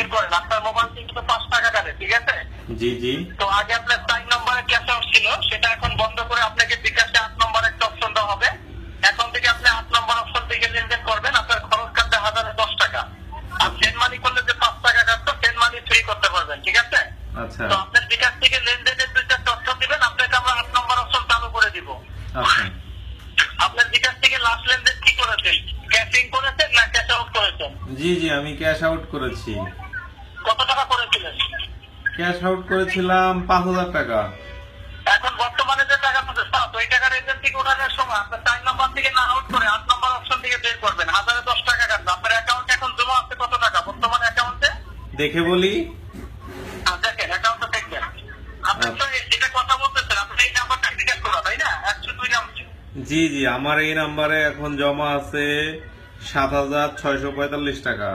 বের করেন। আপনার মোবাইল কিন্তু পাঁচ টাকা কাটে ঠিক আছে? জি জি। তো আগে আপনার চার নম্বরে ক্যাশ আউট ছিল সেটা এখন বন্ধ করে আপনাকে বিকাশে আট নম্বর একটা অপশন দেওয়া হবে। এখন থেকে আপনি আট নম্বর অপশন থেকে লেনদেন করবেন আপনার খরচ কাটবে হাজারে দশ টাকা। আর সেন মানি করলে যে পাঁচ টাকা কাটতো সেন মানি ফ্রি করতে পারবেন ঠিক আছে? আচ্ছা। তো আপনার বিকাশ থেকে লেনদেনের দুই চারটা অপশন দিবেন আপনাকে আমরা আট নম্বর অপশন চালু করে দিব। আচ্ছা। আপনার বিকাশ থেকে লাস্ট লেনদেন কি করেছেন? ক্যাশিং করেছেন না ক্যাশ আউট করেছেন? জি জি আমি ক্যাশ আউট করেছি। ক্যাশ আউট করেছিলাম পাঁচ হাজার টাকা। এখন বর্তমানে যে টাকা পাচ্ছে সাত ওই টাকার এজেন্ট থেকে ওঠানোর সময় আপনার চার নম্বর থেকে না আউট করে আট নম্বর অপশন থেকে বের করবেন। হাজারে দশ টাকা কাটবে। আপনার অ্যাকাউন্টে এখন জমা আছে কত টাকা? বর্তমান অ্যাকাউন্টে দেখে বলি। দেখেন অ্যাকাউন্টে দেখবেন। আপনি তো যেটা কথা বলতেছেন আপনি এই নাম্বারটা জিজ্ঞেস করা তাই না? একশো দুই নাম্বার। জি জি আমার এই নাম্বারে এখন জমা আছে সাত হাজার ছয়শো পঁয়তাল্লিশ টাকা।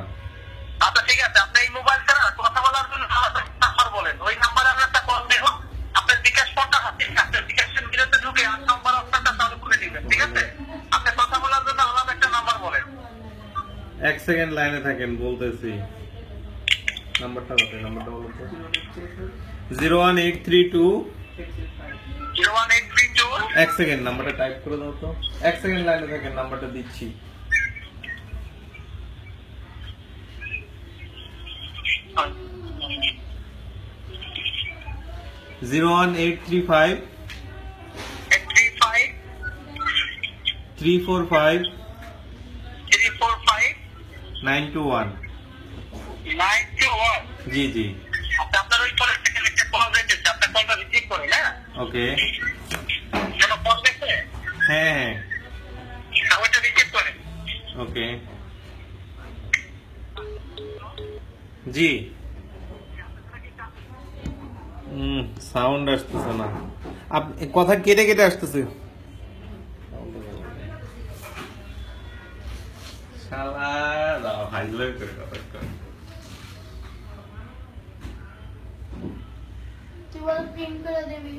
এক সেকেন্ড লাইনে থাকেন বলতেছি। নাম্বারটা কত নাম্বারটা বলো তো। Zero one eight three two zero one eight three two এক সেকেন্ড নাম্বারটা টাইপ করে দাও তো। এক সেকেন্ড লাইনে থাকেন নাম্বারটা দিচ্ছি। Zero one eight three five three four five nine two one. Nine two one? জি জি। আচ্ছা আপনার ওই থেকে একটা কল রেখেছে আপনার কলটা রিসিভ করেন হ্যাঁ? ওকে। কোনো কল দেখছে? হ্যাঁ হ্যাঁ। ওইটা রিসিভ করেন ওকে। জি। সাউন্ড আসতেছে না। আপ- কথা কেটে কেটে আসতেছে। শালা। দাও, হাইজলাই করে কথা কয়। তুই বল প্রিন্ট করে দিবি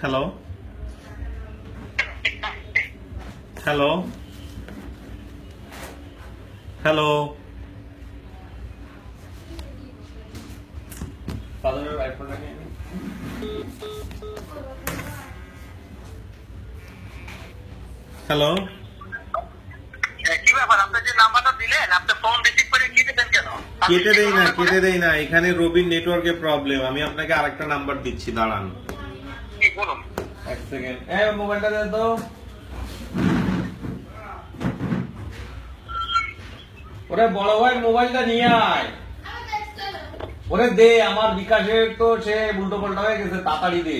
হ্যালো হ্যালো হ্যালো ফাদারের আইফোনটা নিয়ে নে। হ্যালো হ্যাঁ, কি ব্যাপার আপনি যে নাম্বারটা দিলেন আপনি ফোন রিসিভ করে কেটে দেন কেন? কেটে দেই না কেটে দেই না এখানে রবির নেটওয়ার্কে প্রবলেম আমি আপনাকে আরেকটা নাম্বার দিচ্ছি দাঁড়ান। এক সেকেন্ড মোবাইলটা দে তো। ওরে বড় ভাই মোবাইলটা নিয়ে আয়। ওরে দে আমার বিকাশের তো সে উল্টো পাল্টা হয়ে গেছে তাড়াতাড়ি দে।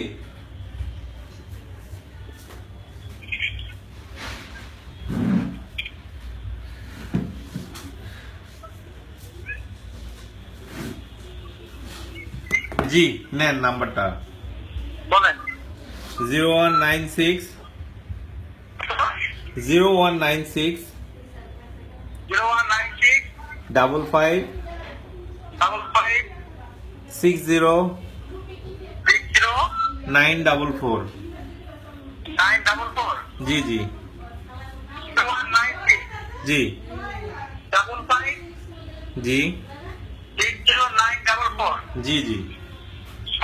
জি নেন নাম্বারটা। বলেন। Zero one nine six. Zero one nine six. Zero one double five double five six zero zero nine double four nine double four জি জি জি ডাবল ফাইভ জি six zero nine double four জি জি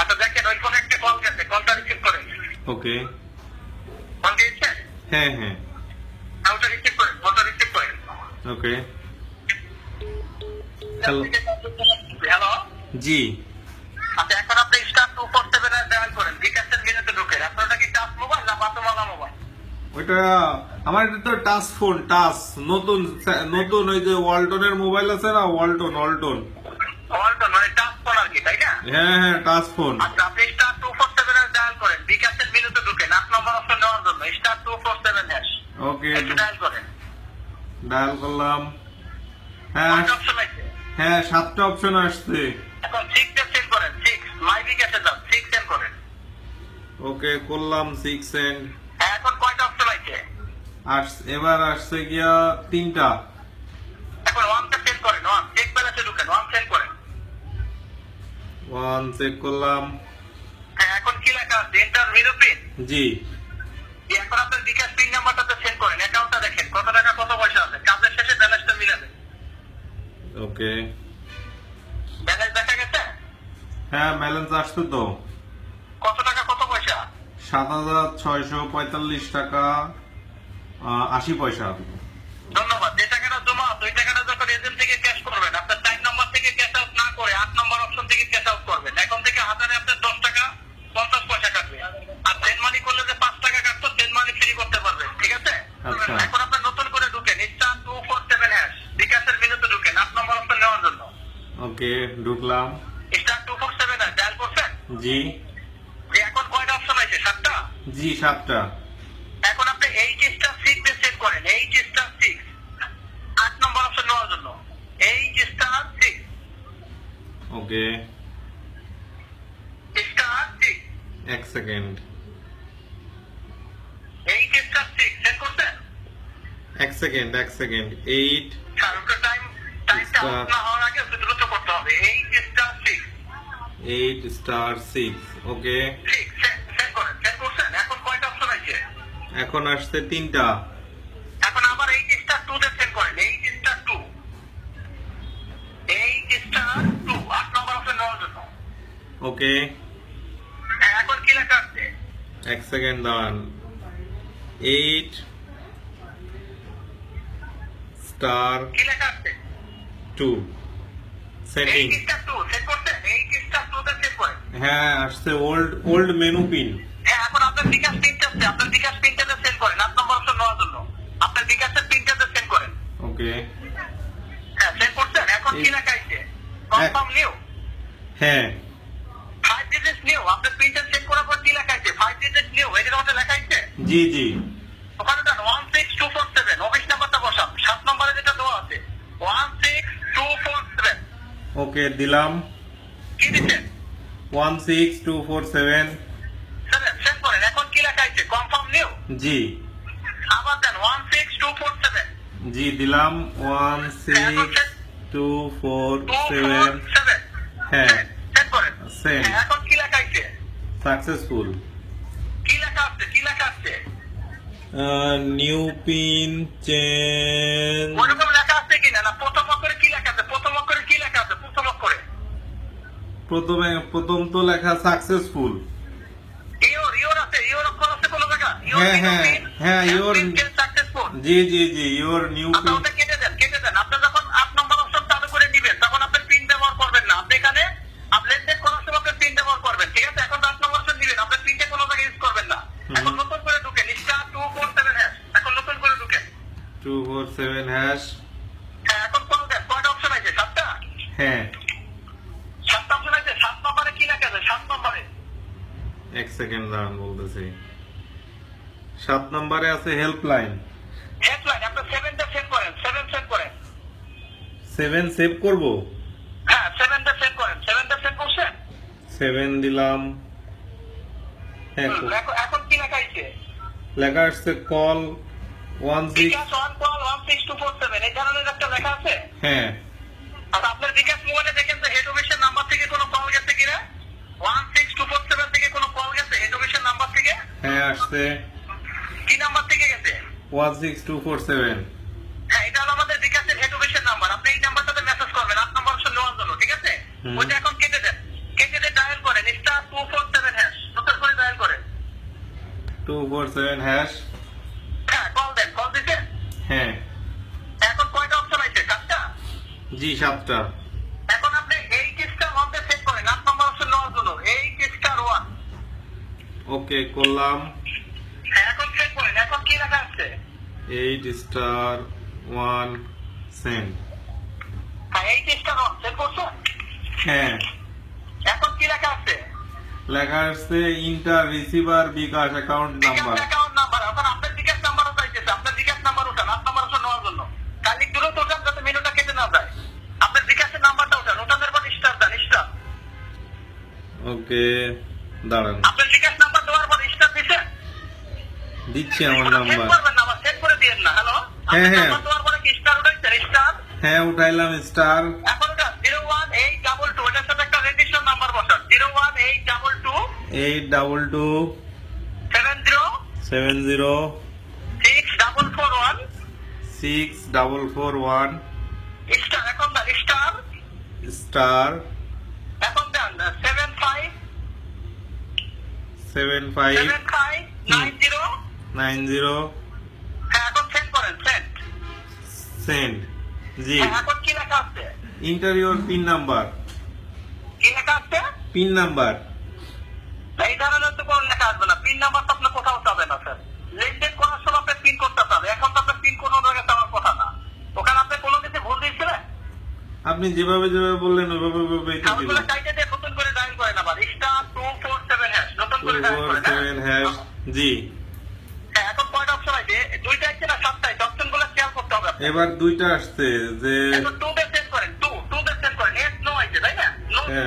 আচ্ছা দেখেন ওই ফোনে একটা কল গেছে। কলটা রিসিভ করেন। ওকে ফোন দিয়েছে? হ্যাঁ হ্যাঁ। ওটা রিসিভ করেন। ফোনটা রিসিভ করেন। ওকে হ্যালো হ্যালো জি। আচ্ছা এখন আপনি star two four seven dial করেন। বিকাশের মেনুতে ঢুকেন আপনারটা কি টাচ মোবাইল না বাতমালা মোবাইল? ওইটা আমার এটা তো টাচ ফোন টাচ। নতুন নতুন ওই যে ওয়ালটনের মোবাইল আছে না ওয়ালটন ওয়ালটন। ওয়ালটন মানে টাচ ফোন আর কি তাই না? হ্যাঁ হ্যাঁ টাচ ফোন। আচ্ছা আপনি star two four seven dial করেন। বিকাশের মেনুতে ঢুকেন আট নম্বর অপশন নেওয়ার জন্য। Star two four seven hash okay dial করেন। ডায়াল করলাম। হ্যাঁ। হ্যাঁ সাতটা অপশন আসছে। এখন সিক্স সেন্ড করেন সিক্স মাই বিকাশে যান সিক্স সেন্ড করেন। ওকে করলাম সিক্স হ্যাঁ এখন কয়টা অপশন আছে? আস- এবার আসছে গিয়া তিনটা। এখন ওয়ানটা সেন্ড করেন ওয়ান চেক ব্যালেন্সে ঢুকেন ওয়ান সেন্ড করেন। ওয়ান চেক করলাম। হ্যাঁ এখন কি লেখা আছে? এন্টার জিরো পিন জি। এখন আপনার বিকাশ পিন নাম্বারটাতে সেন্ড করেন অ্যাকাউন্টটা দেখেন কত টাকা কত পয়সা আছে? ওকে ব্যালেন্স দেখা গেছে? হ্যাঁ ব্যালেন্স আসছে তো। কত টাকা কত পয়সা? সাত হাজার ছয়শো পঁয়তাল্লিশ টাকা আশি পয়সা ধন্যবাদ। যে টাকাটা জমা ওই টাকাটা যখন এজেন্ট থেকে ক্যাশ করবেন আপনার চার নম্বর থেকে ক্যাশ আউট না করে আট নম্বর অপশন থেকে ক্যাশ আউট করবেন। এখন থেকে হাজারে আপনার দশ টাকা পঞ্চাশ পয়সা কাটবে। আর সেন্ড মানি করলে যে পাঁচ টাকা কাটতো সেন্ড মানি ফ্রি করতে পারবেন ঠিক আছে? আচ্ছা। এখন আপনার নতুন করে ঢুকেন star two four seven hash বিকাশের বিনুতে ঢুকেন আট নম্বর অপশন নেওয়ার জন্য ওকে ঢুকলাম। স্টার টু ফোর ডায়াল করছেন? জি। যে এখন কয়টা অপশন আছে সাতটা? জি সাতটা। এখন আপনি এইচ স্টার সিক্স দিয়ে সেট করেন এইচ স্টার সিক্স আট নম্বর অপশন নেওয়ার জন্য। H star six okay. Star এক second. H star six set করছেন? এক সেকেন্ড এক সেকেন্ড। এইট স্যার টাইম টাইমটা না আগে একটু দ্রুত করতে হবে H star six eight star six okay এখন আসছে তিনটা। এখন আবার স্টার টু সেট করেন H star two H star two আট নম্বর অপশন নেওয়ার জন্য। ওকে হ্যাঁ, এখন কি লেখা আছে? এক সেকেন্ড দাঁড়ান। এইট স্টার কি লেখা আছে? Two sending H star two set করছেন এইচ স্টার টু দিয়ে সেট করেন হ্যাঁ আসছে ওল্ড ওল্ড মেনু পিন হ্যাঁ এখন আপনার বিকাশ পিনটা আছে আপনার বিকাশ পিনটাতে সেন্ড করেন আট নম্বর অপশন নেওয়ার জন্য। আপনার বিকাশের পিনটাতে সেন্ড করেন। ওকে হ্যাঁ সেন্ড করছেন? এখন কি লেখা আছে? কনফার্ম নিউ হ্যাঁ। ফাইভ ডিজিট নিউ আপনার পিনটা সেন্ড করার পর কি লেখা আছে? ফাইভ ডিজিট নিউ এটার মধ্যে লেখা আছে? জি জি। ওখানে দেন one six two four seven office নাম্বারটা বসান। সাত নম্বরে যেটা দেওয়া আছে one six two four seven okay দিলাম। কি দিচ্ছেন? One six two four seven seven করেন এখন কি লেখা কনফার্ম নিউ জি। জি দিলাম one six two four seven হ্যাঁ। লেখা সাকসেসফুল কি লেখা আছে? কি লেখা আছে? নিউ পিন চেঞ্জ ওরকম লেখা আছে কিনা? না প্রথম অক্ষরে কি লেখা আছে প্রথম অক্ষরে কি লেখা আছে প্রথম অক্ষরে প্রথমে প্রথম তো লেখা সাকসেসফুল ইওর ইওর আছে ইওর অক্ষর আছে কোন জায়গা? হ্যাঁ, হ্যাঁ, হ্যাঁ, your- সাকসেসফুল জি জি জি ইওর নিউ আপনি পিন ওটা কেটে দেন কেটে দেন আপনি যখন আট নম্বর অপশন চালু করে দিবেন তখন আপনি পিন ব্যবহার করবেন না আপনি এখানে আপনি লেনদেন করার সময় আপনি পিন ব্যবহার করবেন ঠিক আছে এখন আট নম্বর অপশন দিবেন আপনি পিনটা কোনো জায়গায় ইউজ করবেন না হুম। এখন নতুন করে ঢুকেন star two four seven hash এখন নতুন করে ঢুকেন টু ফোর সেভেন হ্যাশ হ্যাঁ এখন কোন দেন কয়টা অপশন আছে সাতটা হ্যাঁ সাতটা অপশন আছে সাত নম্বরে কি লেখা আছে সাত নম্বরে এক সেকেন্ড দাঁড়ান বলতেছি সাত নম্বরে আছে হেল্পলাইন হেডলাইন আপনি সেভ করেন সেভেন সেভ করেন। সেভেন সেভ করব? হ্যাঁ সেভেনটা সেভ করেন সেভ করছেন? সেভেন দিলাম। হ্যাঁ এখন- কি লেখা আছে? লেখা আসছে কল বিকাশ এই ধরনের একটা লেখা আছে? হ্যাঁ। আর আপনার বিকাশ মোবাইলে দেখেন যে হেড অফিসের নাম্বার থেকে কোনো কল গেছে কিনা? One six two four seven থেকে কোনো কল গেছে হেড অফিসের নাম্বার থেকে? হ্যাঁ আসছে কি নাম্বার থেকে গেছে one six two four seven হ্যাঁ এটা হলো আমাদের বিকাশের হেড নাম্বার আপনি এই নাম্বারটাতে মেসেজ করবেন। আট নাম্বার নেওয়ার জন্য ঠিক আছে? ওইটা এখন কেটে দেন। কেটে দিয়ে ডায়াল করেন। Star two four seven hash নতুন করে ডায়াল করেন। টু ফোর সেভেন হ্যাশ হ্যাঁ কল দেন। কল দিচ্ছেন হ্যাঁ। এখন কয়টা অপশন আছে? সাতটা? জি সাতটা। এখন আপনি এইট স্টার ওয়ানতে সেট করেন। নম্বর অপশন নেওয়ার জন্য এইট স্টার ওয়ান ওকে করলাম হ্যাঁ এখন সেট করেন এখন কি লেখা আছে? Eight star one sent eight star one set করছ হ্যাঁ। এখন কি লেখা আছে? লেখা আসছে enter receiver Bkash account number account number এখন আপনার বিকাশ নাম্বারও চাইতেছে। আপনার বিকাশ নাম্বার উঠান নাম্বার নেওয়ার জন্য। উঠান যাতে মেনুটা কেটে না যায়। আপনার বিকাশের নাম্বারটা উঠান উঠানের পর স্টার দেন স্টার ওকে দাঁড়ান আপনার বিকাশ নাম্বার দেওয়ার পর স্টার দিচ্ছেন দিচ্ছি আমার নাম্বার হ্যাঁ, হ্যাঁ। হ্যাঁ উঠাইলাম star eight double two seven zero six double four one six double four one star এখন দেন স্টার স্টার এখন দেন seven five seven five seven five nine zero nine zero হ্যাঁ সেন্ড জি। হ্যাঁ পিন নাম্বার। Pin number. এই ধরনের তো কোনো লেখা আসবে না। পিন নাম্বার তো আপনার কোথাও যাবে না স্যার। লেনদেন করার সময় আপনি পিন করতে হবে এখন তো আপনার পিন কোনো জায়গায় যাওয়ার কথা না। ওখানে আপনি কোনো কিছু ভুল দিয়েছিলেন? আপনি যেভাবে যেভাবে বললেন ওইভাবে ওইভাবেই তো দিব ওগুলো চাইতে দিয়ে নতুন করে ডায়াল করেন আবার। Star two four seven hash নতুন করে ডায়াল করেন হ্যাশ জি।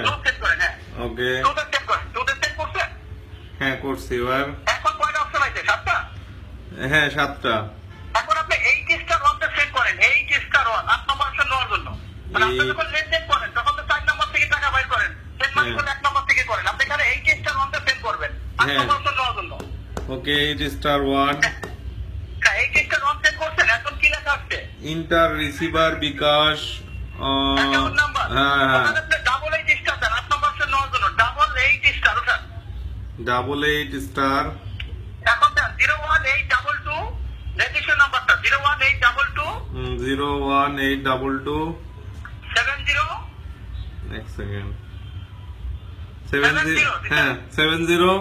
নো? সেট করেন হ্যাঁ। ওকে টু তে সেট করেন টু তে সেট করছেন হ্যাঁ করছি এবার। এখন কয়টা অপশন আছে? সাতটা? হ্যাঁ সাতটা। এখন আপনি সেট করেন ওয়ান আট নম্বর অপশন নেওয়ার জন্য। মানে আপনি এই- যখন লেনদেন করেন তখন তো চার নম্বর থেকে টাকা বাইর করেন। সেট মানি হ্যাঁ। এক নম্বর থেকে করেন। আপনি এখানে ওয়ানটা সেট করবেন আট হ্যাঁ। নম্বর অপশন নেওয়ার জন্য। ওকে স্টার ওয়ান হ্যাঁ এইট স্টার ওয়ান সেট করছেন এখন কি লেখা আসছে enter receiver bKash double eight star zero one eight double two নাম্বারটা zero one eight double two zero one eight double two seven zero এক সেকেন্ড সেভেন জিরো হ্যাঁ seven zero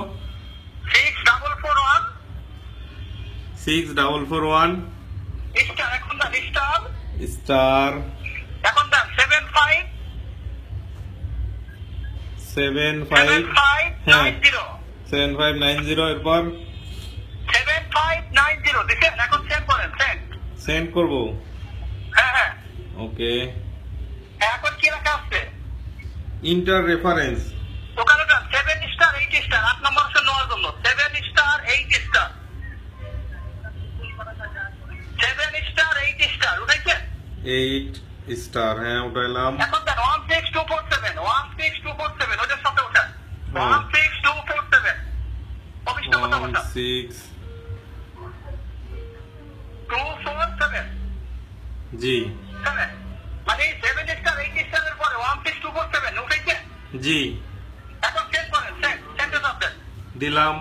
six double four one six double four one star এখন দেন star? Star. এখন দেন seven five seven five হ্যাঁ। Seven five nine zero এরপর? Seven five nine zero দিচ্ছেন এখন সেন্ড করেন সেন্ড সেন্ড করব। হ্যাঁ হ্যাঁ। ওকে। এখন কি লেখা আসছে ইন্টার রেফারেন্স ওখানে সেভেন স্টার এইট স্টার আট নম্বর নেওয়ার জন্য seven star eight star seven star eight star উঠেছে এইট স্টার হ্যাঁ উঠাইলাম। এখন দেন one six two four seven one six two four seven সাথে ওঠেন। One six two four seven অফিসটা কথা one six two four seven জি। সেভেন মানে seven star eight স্টারের পরে one six two four seven উঠেছে জি। এখন সেন্ড করেন সেন্ডে দিলাম।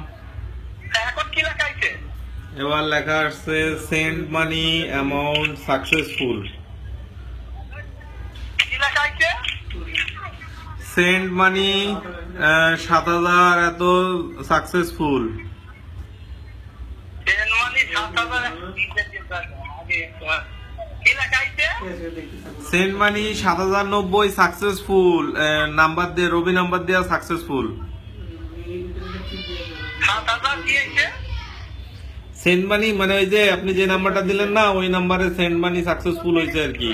এবার লেখা আসছে send money amount successful send money সাত হাজার এত সাকসেসফুল মানি সেন্ড মানি সাত হাজার নব্বই সাকসেসফুল নাম্বার দিয়ে রবি নাম্বার দেওয়া সাকসেসফুল সাত হাজার সেন্ড মানি মানে ওই যে আপনি যে নাম্বারটা দিলেন না, ওই নাম্বারে সেন্ড মানি সাকসেসফুল হয়েছে আর কি।